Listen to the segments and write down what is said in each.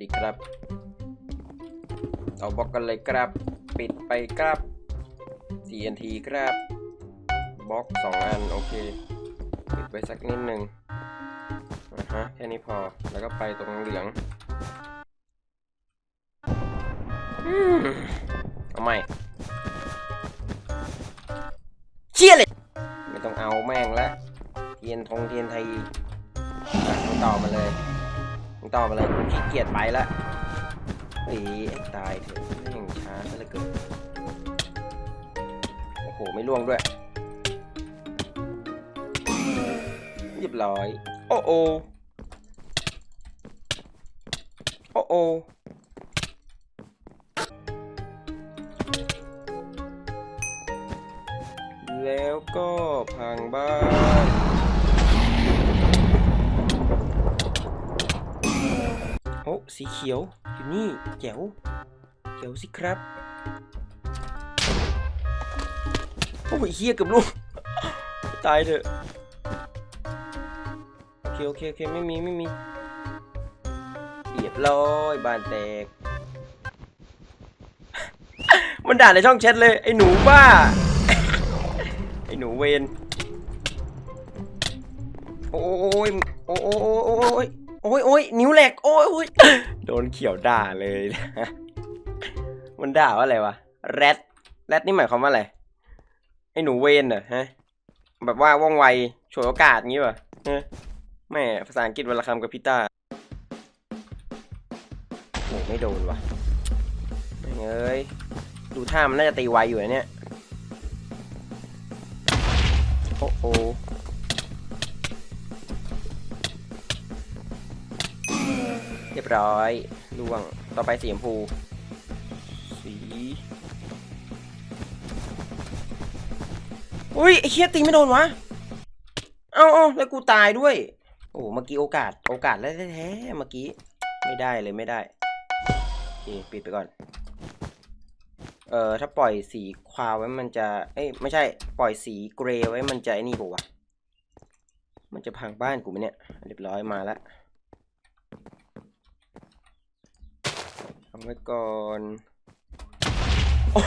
ดีครับเอาบล็อกกันเลยครับ ปิดไปครับ TNT ครับบล็อกสองอัน โอเค ปิดไว้สักนิดหนึ่งนะฮะแค่นี้พอแล้วก็ไปตรงเหลืองเอาใหม่เชี่ยเลย ไม่ต้องเอาแม่งละเทียนทงเทียนไทยต่อมาเลย มึงต่อมาเลยกูขี้เกียจไปละตีตายเถอะแม่งช้าซะเหลือเกินโอ้โห ไม่ล่วงด้วยเรียบร้อย โอ้โอโอ้โอแล้วก็พังบ้าน โอ้ สีเขียว อยู่นี่แจ๋วเขียวสิครับ โอ้ยเฮียกับลูก ตายเถอะ โอเค โอเค โอเค ไม่มี ไม่มีเรียบร้อยบานแตก มันด่าในช่องแชทเลย ไอ้หนูบ้า ไอ้หนูเวนโอ้ยโอ้ยโอ้ยโอ้ยโอ้ยโอ้ยนิ้วแหลก โอ้ย ดนเขียวด่าเลยนะมันด่าว่าอะไรวะแรดแรดนี่หมายความว่าอะไรไอ้หนูเวนเหรอฮะ แบบว่าว่องไวฉวยโอกาสงี้ป่ะเออแม่ภาษาอังกฤษวันละคำกับพี่ต้าโอ้ไม่โดนว่ะแม่งเอ้ยดูท่ามันน่าจะตีไวอยู่นะเนี่ย โอ้โห เรียบร้อยล่วง ต่อไปสีชมพู สี อุ้ยเคียตีไม่โดนวะ เอ้าเอาแล้วกูตายด้วย โอ้เมื่อกี้โอกาส โอกาสแล้วแท้ๆเมื่อกี้ ไม่ได้เลยไม่ได้โอเคปิดไปก่อน เอ่อ ถ้าปล่อยสีควาไว้มันจะ เอ้ย ไม่ใช่ ปล่อยสีเกรย์ไว้มันจะไอ้นี่ปะวะ มันจะพังบ้านกูไหมเนี่ย เรียบร้อยมาแล้วทำ ไว้ก่อนโอ้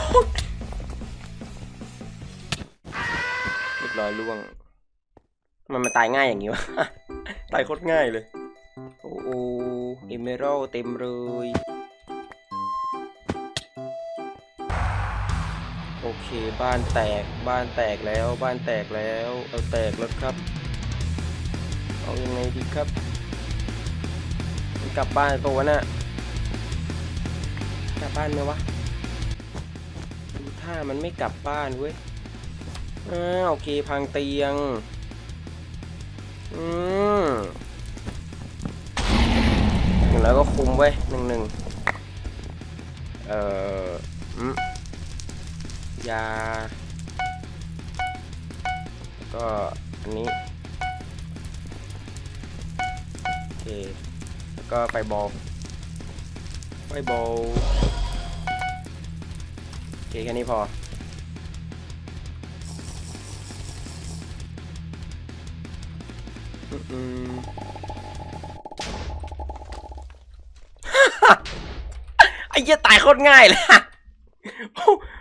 เรียบร้อยล่วง มันมาตายง่ายอย่างนี้วะ ตายโคตรง่ายเลย โอ้โหเอเมอรัลเต็มเลยโอเค บ้านแตกบ้านแตกแล้วบ้านแตกแล้วเอาแตกแล้วครับ เอายังไงดีครับมันกลับบ้านตัวน่ะกลั บ้านไหมวะดูท่ามันไม่กลับบ้านเว้ยอ้าวโอเคพังเตียง อืมแล้วก็คุมไว้หนึ่งหนึ่งเอ่ออืมยา ก็อันนี้ โอเค แล้วก็ไฟบอลไฟบอล เคแค่นี้พออืมอืมไอ้เหี้ยตายโคตรง่ายเลย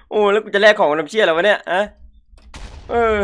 โอ้แล้วกูจะแลกของกับน้ำเชี่ยแล้ววะเนี่ยอะเออ